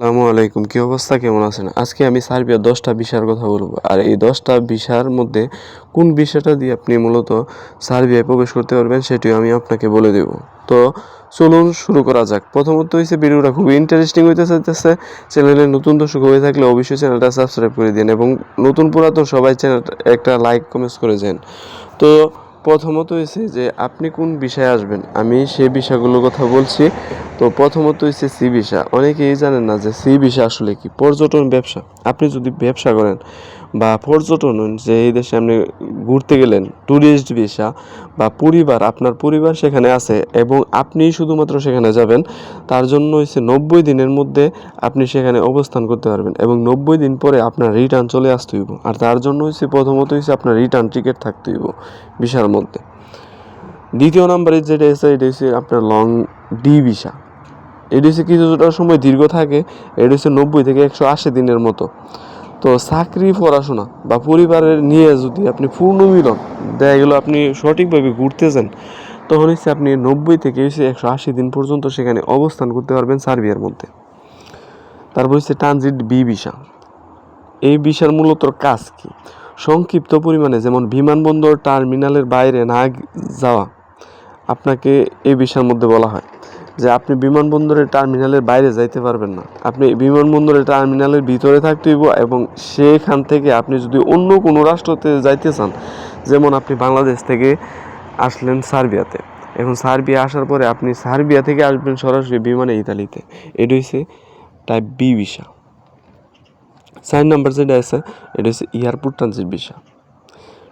আসসালামু আলাইকুম, কি অবস্থা? কেমন আছেন? আজকে আমি সার্বিয়ার দশটা বিষয়ের কথা বলব। আর এই দশটা বিষয়ের মধ্যে কোন বিষয়টা দিয়ে আপনি মূলত সার্বিয়ায় প্রবেশ করতে পারবেন সেটিও আমি আপনাকে বলে দেব। তো চলুন শুরু করা যাক। প্রথমত হচ্ছে ভিডিওটা খুবই ইন্টারেস্টিং হইতে চাইতেছে চ্যানেলে নতুন দর্শক হয়ে থাকলে অবশ্যই চ্যানেলটা সাবস্ক্রাইব করে দিন এবং নতুন পুরাতন সবাই চ্যানেলটা একটা লাইক কমেন্টস করে যান তো প্রথমত হয়েছে যে আপনি কোন বিষয়ে আসবেন? আমি সে বিষয়গুলোর কথা বলছি। তো প্রথমত হয়েছে সি ভিসা। অনেকেই জানেন না যে সি ভিসা আসলে কি? পর্যটন ব্যবসা। আপনি যদি ব্যবসা করেন বা পর্যটন, যে এই দেশে আপনি ঘুরতে গেলেন ট্যুরিস্ট ভিসা বা পরিবার, আপনার পরিবার সেখানে আছে এবং আপনি শুধুমাত্র সেখানে যাবেন, তার জন্য হচ্ছে নব্বই দিনের মধ্যে আপনি সেখানে অবস্থান করতে পারবেন এবং নব্বই দিন পরে আপনার রিটার্ন চলে আসতে হইব। আর তার জন্য হচ্ছে প্রথমত হচ্ছে আপনার রিটার্ন টিকিট থাকতে হইব ভিসার মধ্যে। দ্বিতীয় নাম্বারে যেটা এসে এটা হচ্ছে আপনার লং ডি ভিসা এটা হচ্ছে কিছুটা সময় দীর্ঘ থাকে, এটা হচ্ছে নব্বই থেকে একশো আশি দিনের মতো। তো চাকরি, পড়াশোনা বা পরিবারের নিয়ে যদি আপনি পূর্ণ মিলন, দেখা গেলো আপনি সঠিকভাবে ঘুরতে যান তখন হচ্ছে আপনি নব্বই থেকে হচ্ছে একশো আশি দিন পর্যন্ত সেখানে অবস্থান করতে পারবেন সার্বিয়ার মধ্যে। তারপর হচ্ছে ট্রানজিট বি ভিসা। এই ভিসার মূলত কাজ কি? সংক্ষিপ্ত পরিমাণে যেমন বিমানবন্দর, টার্মিনালের বাইরে না যাওয়া, আপনাকে এই ভিসার মধ্যে বলা হয়। যে আপনি বিমানবন্দরের টার্মিনালের বাইরে যাইতে পারবেন না। আপনি বিমানবন্দরের টার্মিনালের ভিতরে থাকতে হইব এবং সেখান থেকে আপনি যদি অন্য কোনো রাষ্ট্রতে যাইতে চান, যেমন আপনি বাংলাদেশ থেকে আসলেন সার্বিয়াতে। এখন সার্বিয়া আসার পরে আপনি সার্বিয়া থেকে আসবেন সরাসরি বিমানে ইতালিতে। এটা হচ্ছে type B visa sign number যেটা আছে, এটা হচ্ছে এয়ারপোর্ট ট্রানজিট ভিসা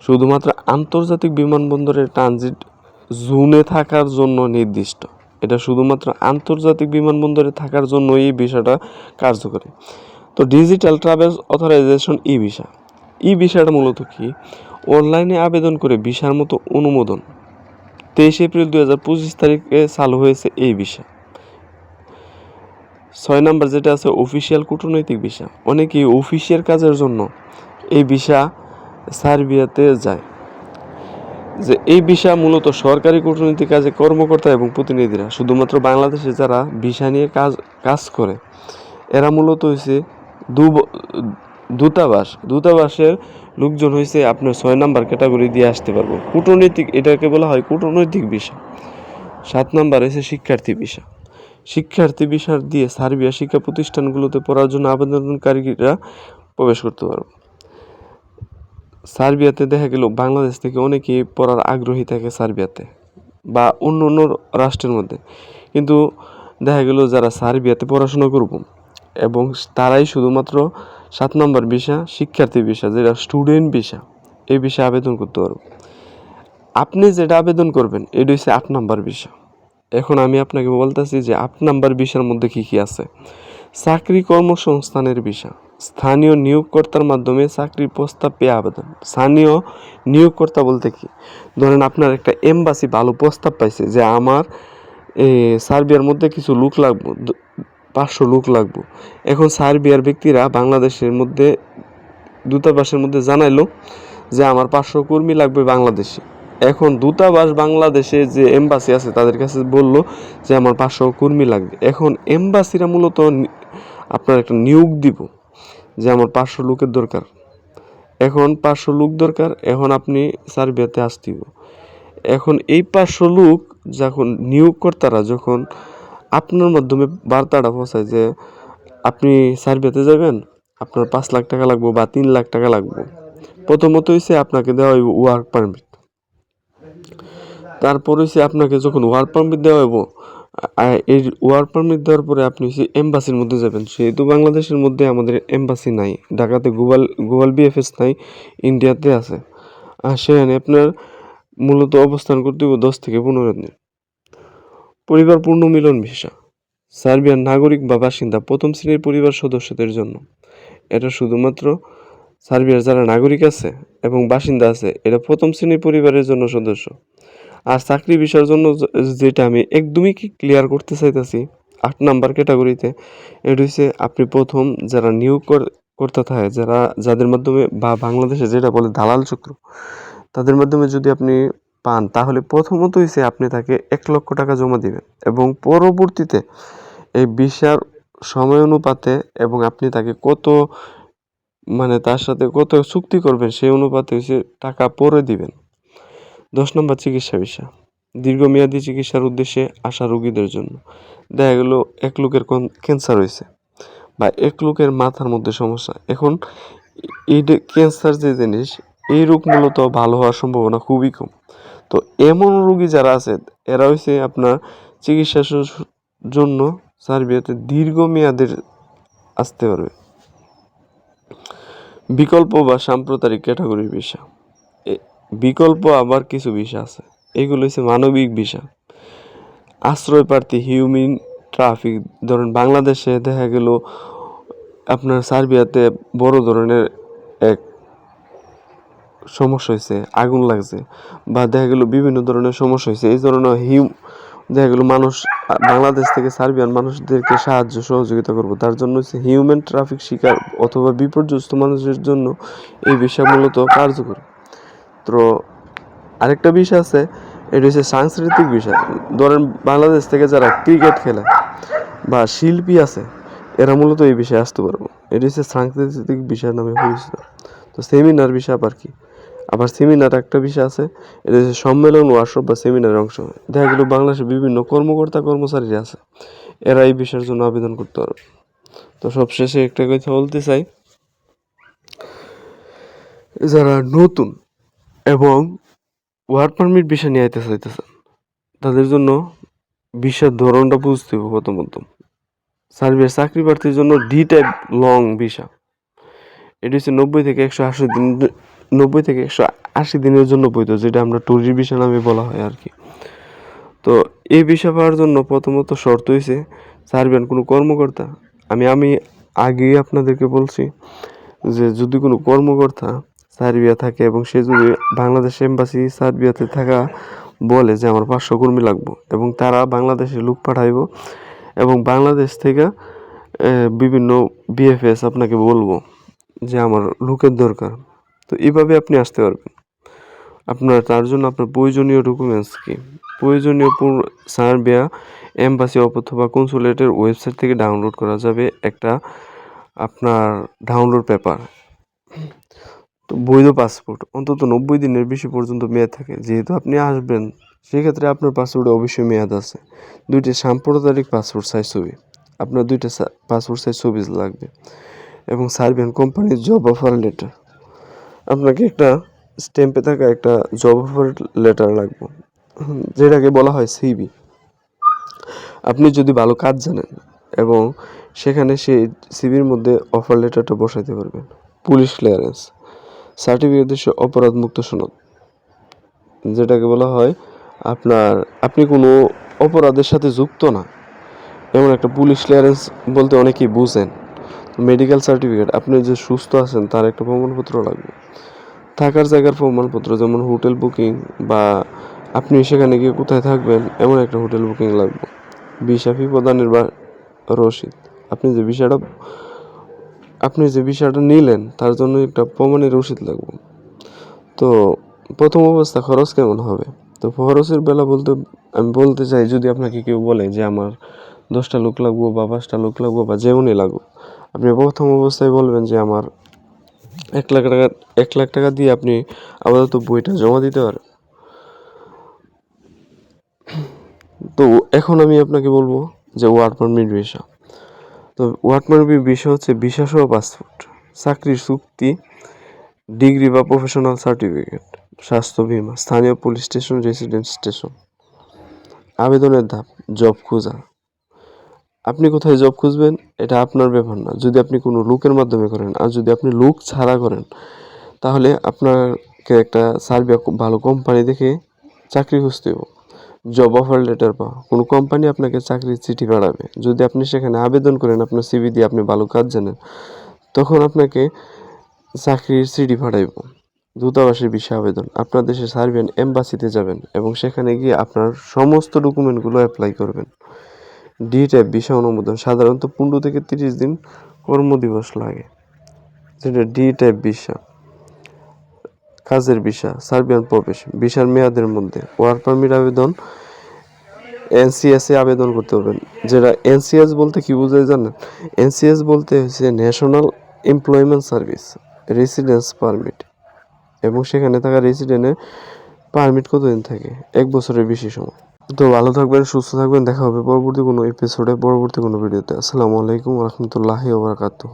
শুধুমাত্র আন্তর্জাতিক বিমানবন্দরের ট্রানজিট জোনে থাকার জন্য নির্দিষ্ট। এটা শুধুমাত্র আন্তর্জাতিক বিমানবন্দরে থাকার জন্য এই ভিসাটা কার্যকরী। তো digital travel authorization E visa. ই ভিসাটা মূলত কি? অনলাইনে আবেদন করে ভিসার মতো অনুমোদন। তেইশ এপ্রিল দুই হাজার পঁচিশ তারিখে চালু হয়েছে এই ভিসা। ছয় নাম্বার যেটা আছে, অফিসিয়াল কূটনৈতিক ভিসা। অনেকেই অফিসিয়াল কাজের জন্য এই ভিসা সার্বিয়াতে যায়। যে এই ভিসা মূলত সরকারি কূটনৈতিক কাজে কর্মকর্তা এবং প্রতিনিধিরা, শুধুমাত্র বাংলাদেশে যারা ভিসা নিয়ে কাজ কাজ করে, এরা মূলত হয়েছে দু দূতাবাস। দূতাবাসের লোকজন হয়েছে আপনার ছয় নাম্বার ক্যাটাগরি দিয়ে আসতে পারব। কূটনৈতিক, এটাকে বলা হয় কূটনৈতিক ভিসা। সাত নাম্বার হয়েছে শিক্ষার্থী ভিসা। শিক্ষার্থী ভিসা দিয়ে সার্বিয়া শিক্ষা প্রতিষ্ঠানগুলোতে পড়ার জন্য আবেদনকারীরা প্রবেশ করতে পারবে। সার্বিয়াতে দেখা গেল বাংলাদেশ থেকে অনেকেই পড়ার আগ্রহী থাকে সার্বিয়াতে বা অন্য অন্য রাষ্ট্রের মধ্যে। কিন্তু দেখা গেল যারা সার্বিয়াতে পড়াশোনা করব এবং তারাই শুধুমাত্র সাত নম্বর ভিসা, শিক্ষার্থী ভিসা, যেটা স্টুডেন্ট ভিসা, এই বিষয়ে আবেদন করতে পারব। আপনি যেটা আবেদন করবেন, এটা হচ্ছে আট নম্বর ভিসা। এখন আমি আপনাকে বলতেছি যে আট নাম্বার ভিসার মধ্যে কি কি আছে? চাকরি কর্মসংস্থানের ভিসা। স্থানীয় নিয়োগকর্তার মাধ্যমে চাকরির প্রস্তাব পেয়ে আবেদন। স্থানীয় নিয়োগকর্তা বলতে কি? ধরেন আপনার একটা এমবাসি ভালো প্রস্তাব পাইছে যে আমার সার্বিয়ার মধ্যে কিছু লোক লাগবো পাঁচশো লোক লাগবো। এখন সার্বিয়ার ব্যক্তিরা বাংলাদেশের মধ্যে, দূতাবাসের মধ্যে জানাইলো যে আমার পাঁচশো কর্মী লাগবে বাংলাদেশে। এখন দূতাবাস বাংলাদেশে যে এম্বাসি আছে তাদের কাছে বলল যে আমার পাঁচশো কর্মী লাগবে। এখন এম্বাসিরা মূলত আপনার একটা নিয়োগ দিব। যে আমার পাঁচশো লোকের দরকার এখন পাঁচশো লোক দরকার, এখন আপনি সার্বিয়াতে আসতে হবে। এখন এই পাঁচশো লোক যখন নিয়োগকর্তারা যখন আপনার মাধ্যমে বার্তাটা পৌঁছায় যে আপনি সার্বিয়াতে যাবেন, আপনার পাঁচ লাখ টাকা লাগবে বা তিন লাখ টাকা লাগবে, প্রথমত হয়েছে আপনাকে দেওয়া হইব ওয়ার্ক পারমিট তারপর হচ্ছে আপনাকে যখন ওয়ার্ক পারমিট দেওয়া হইব এই ওয়ার্ক পারমিট দেওয়ার পরে আপনি হচ্ছে এম্বাসির মধ্যে যাবেন। সেহেতু বাংলাদেশের মধ্যে আমাদের এম্বাসি নাই, ঢাকাতে গুগল গুগল বিএফএস নাই ইন্ডিয়াতে আছে। আর সেখানে আপনার মূলত অবস্থান করতে হবে দশ থেকে পনেরো দিন। পরিবার পূর্ণ মিলন ভিসা। সার্বিয়ান নাগরিক বা বাসিন্দা প্রথম শ্রেণির পরিবার সদস্যদের জন্য। এটা শুধুমাত্র সার্বিয়ার যারা নাগরিক আছে এবং বাসিন্দা আছে এটা প্রথম শ্রেণির পরিবারের জন্য সদস্য। আর চাকরি বিষয়ের জন্য যেটা আমি একদমই কি ক্লিয়ার করতে চাইতেছি, আট নাম্বার ক্যাটাগরিতে এটা হচ্ছে আপনি প্রথম যারা নিয়োগ কর- করতে থাকে, যারা, যাদের মাধ্যমে বা বাংলাদেশে যেটা বলে দালাল চক্র, তাদের মাধ্যমে যদি আপনি পান, তাহলে প্রথমত হচ্ছে আপনি তাকে এক লক্ষ টাকা জমা দিবেন এবং পরবর্তীতে এই ভিসার সময় অনুপাতে এবং আপনি তাকে কত মানে তার সাথে কত চুক্তি করবেন, সেই অনুপাতে হচ্ছে টাকা পরে দিবেন। দশ নম্বর চিকিৎসা ভিসা দীর্ঘমেয়াদী চিকিৎসার উদ্দেশ্যে আসা রোগীদের জন্য দেখা গেল এক লোকের ক্যান্সার হয়েছে বা এক লোকের মাথার মধ্যে সমস্যা। এখন এই ক্যান্সার যে জিনিস, এই রোগ মূলত ভালো হওয়ার সম্ভাবনা খুবই কম। তো এমন রোগী যারা আছে, এরা হয়েছে আপনার চিকিৎসার জন্য সার্বিয়াতে দীর্ঘমেয়াদের আসতে পারবে। বিকল্প বা সাম্প্রদায়িক ক্যাটাগরির এ- বিকল্প আবার কিছু ভিসা আছে। এগুলো হচ্ছে মানবিক ভিসা। আশ্রয় প্রার্থী হিউম্যান ট্রাফিক। ধরেন বাংলাদেশে দেখা গেল আপনার সার্বিয়াতে বড় ধরনের এক সমস্যা হয়েছে আগুন লাগছে বা দেখা গেল বিভিন্ন ধরনের সমস্যা হয়েছে এই ধরনের হিউ, দেখা গেল মানুষ, বাংলাদেশ থেকে সার্বিয়ান মানুষদেরকে সাহায্য, সহযোগিতা করব। তার জন্য হচ্ছে হিউম্যান ট্রাফিক শিকার অথবা বিপর্যস্ত মানুষের জন্য এই বিষয় মূলত কার্যকর। তো আরেকটা বিষয় আছে, এটা হচ্ছে সাংস্কৃতিক বিষয়। ধরেন বাংলাদেশ থেকে যারা ক্রিকেট খেলে বা শিল্পী আছে, এরা মূলত এই বিষয়ে আসতে পারব। এটা হচ্ছে সাংস্কৃতিক বিষয় নামে পরিচিত। তো সেমিনার বিষয় আবার কি? আবার সেমিনার একটা বিষয় আছে, এটা হচ্ছে সম্মেলন ওয়ার্কশপ বা সেমিনারের অংশ। দেখা গেল বাংলাদেশের বিভিন্ন কর্মকর্তা কর্মচারী আছে, এরা এই বিষয়ের জন্য আবেদন করতে পারবে। তো সবশেষে একটা কথা বলতে চাই, যারা নতুন ওয়ার্ক পারমিট বিষয় নিয়ে আইতে চাইতেছেন। তাদের জন্য ভিসার ধরনটা বুঝতে হবে প্রথমত। সার্ভিস চাকরি প্রার্থীর জন্য ডি টাইপ লং ভিসা এটি হচ্ছে নব্বই থেকে একশো আশি দিন, নব্বই থেকে একশো আশি দিনের জন্য বৈধ, যেটা আমরা ট্যুরিস্ট ভিসা নামে বলা হয় আর কি। তো এই ভিসা পাওয়ার জন্য প্রথমত শর্ত হয়েছে সার্বিয়ান কোনো কর্মকর্তা, আমি আমি আগেই আপনাদেরকে বলছি যে যদি কোনো কর্মকর্তা সার্বিয়া থাকে এবং সে যদি বাংলাদেশ এম্বাসি সার্বিয়াতে থাকা বলে যে আমার পাঁচশো কর্মী লাগবে এবং তারা বাংলাদেশে লোক পাঠাইব এবং বাংলাদেশ থেকে বিভিন্ন বিএফএস আপনাকে বলব যে আমার লোকের দরকার। তো এইভাবে আপনি আসতে পারবেন। আপনার, তার জন্য আপনার প্রয়োজনীয় ডকুমেন্টস কি? প্রয়োজনীয় পুর- সার্বিয়া এম্বাসি অথবা কনসুলেটের ওয়েবসাইট থেকে ডাউনলোড করা যাবে একটা আপনার ডাউনলোড পেপার তো বৈধ পাসপোর্ট, অন্তত নব্বই দিনের বেশি পর্যন্ত মেয়াদ থাকে। যেহেতু আপনি আসবেন, সেক্ষেত্রে আপনার পাসপোর্টে অবশ্যই মেয়াদ আছে। দুইটি সাম্প্রদায়িক পাসপোর্ট সাইজ ছবি, আপনার দুইটা পাসপোর্ট সাইজ ছবি লাগবে এবং সার্বিয়ান কোম্পানির জব অফার লেটার আপনাকে একটা স্ট্যাম্পে থাকা একটা জব অফার লেটার লাগবে যেটাকে বলা হয় সিবি আপনি যদি ভালো কাজ জানেন এবং সেখানে সেই সিবির মধ্যে অফার লেটারটা বসাইতে পারবেন। পুলিশ ক্লিয়ারেন্স সার্টিফিকেট দেশে অপরাধ মুক্ত সনদ, যেটাকে বলা হয় আপনার, আপনি কোনো অপরাধের সাথে যুক্ত না। এমন একটা পুলিশ ক্লিয়ারেন্স বলতে অনেকেই বুঝেন। মেডিকেল সার্টিফিকেট আপনি যে সুস্থ আছেন, তার একটা প্রমাণপত্র লাগবে। থাকার জায়গার প্রমাণপত্র, যেমন হোটেল বুকিং বা আপনি সেখানে গিয়ে কোথায় থাকবেন, এমন একটা হোটেল বুকিং লাগবে। ভিসা ফি প্রদানের বা রসিদ, আপনি যে ভিসাটা আপনি যে ভিসাটা নিলেন, তার জন্য একটা প্রমাণের রসিদ লাগবে। তো প্রথম অবস্থা খরচ কেমন হবে? তো খরচের বেলা বলতে, আমি বলতে চাই, যদি আপনাকে কেউ বলে যে আমার দশটা লোক লাগবো বা পাঁচটা লোক লাগবো বা যেমনই লাগবো আপনি প্রথম অবস্থায় বলবেন যে আমার এক লাখ টাকা, এক লাখ টাকা দিয়ে আপনি আপাতত বইটা জমা দিতে পারেন। তো এখন আমি আপনাকে বলব যে ওয়ার্ক পারমিট ভিসা তো পারমিট ভিসা হচ্ছে ভিসা সহ পাসপোর্ট। চাকরির চুক্তি, ডিগ্রি বা প্রফেশনাল সার্টিফিকেট স্বাস্থ্য বীমা, স্থানীয় পুলিশ স্টেশন রেসিডেন্ট স্টেশন আবেদনের ধাপ জব খোঁজা। আপনি কোথায় জব খুঁজবেন? এটা আপনার ব্যাপার না। যদি আপনি কোনো লোকের মাধ্যমে করেন, আর যদি আপনি লোক ছাড়া করেন, তাহলে আপনাকে একটা সার্ভে ভালো কোম্পানি দেখে চাকরি খুঁজতে হবে। জব অফার লেটার পাওয়া। কোনো কোম্পানি আপনাকে চাকরির চিঠি পাঠাবে। যদি আপনি সেখানে আবেদন করেন, আপনার সিভি দিয়ে আপনি ভালো কাজ জানেন, তখন আপনাকে চাকরির সিডি পাঠাইব। দূতাবাসের বিষয়ে আবেদন। আপনার দেশে সার্বিয়ান এম্বাসিতে যাবেন এবং সেখানে গিয়ে আপনার সমস্ত ডকুমেন্টগুলো অ্যাপ্লাই করবেন। ডি টাইপ ভিসা অনুমোদন। সাধারণত পনেরো থেকে তিরিশ দিন কর্মদিবস লাগে। যেটা ডি টাইপ ভিসা কাজের ভিসা, সার্বিয়ান প্রবেশ, ভিসার মেয়াদের মধ্যে ওয়ার্ক পারমিট আবেদন, এনসিএস এ আবেদন করতে পারবেন যেটা এনসিএস বলতে কি বোঝায় জানেন? এনসিএস বলতে হচ্ছে national employment service, residence permit. এবং সেখানে থাকা রেসিডেন্টের পারমিট কতদিন থাকে? এক বছরের বেশি সময়। তো ভালো থাকবেন, সুস্থ থাকবেন। দেখা হবে পরবর্তী কোনো এপিসোডে পরবর্তী কোনো ভিডিওতে আসসালামু আলাইকুম রহমতুল্লাহি ওবরাকাতুহ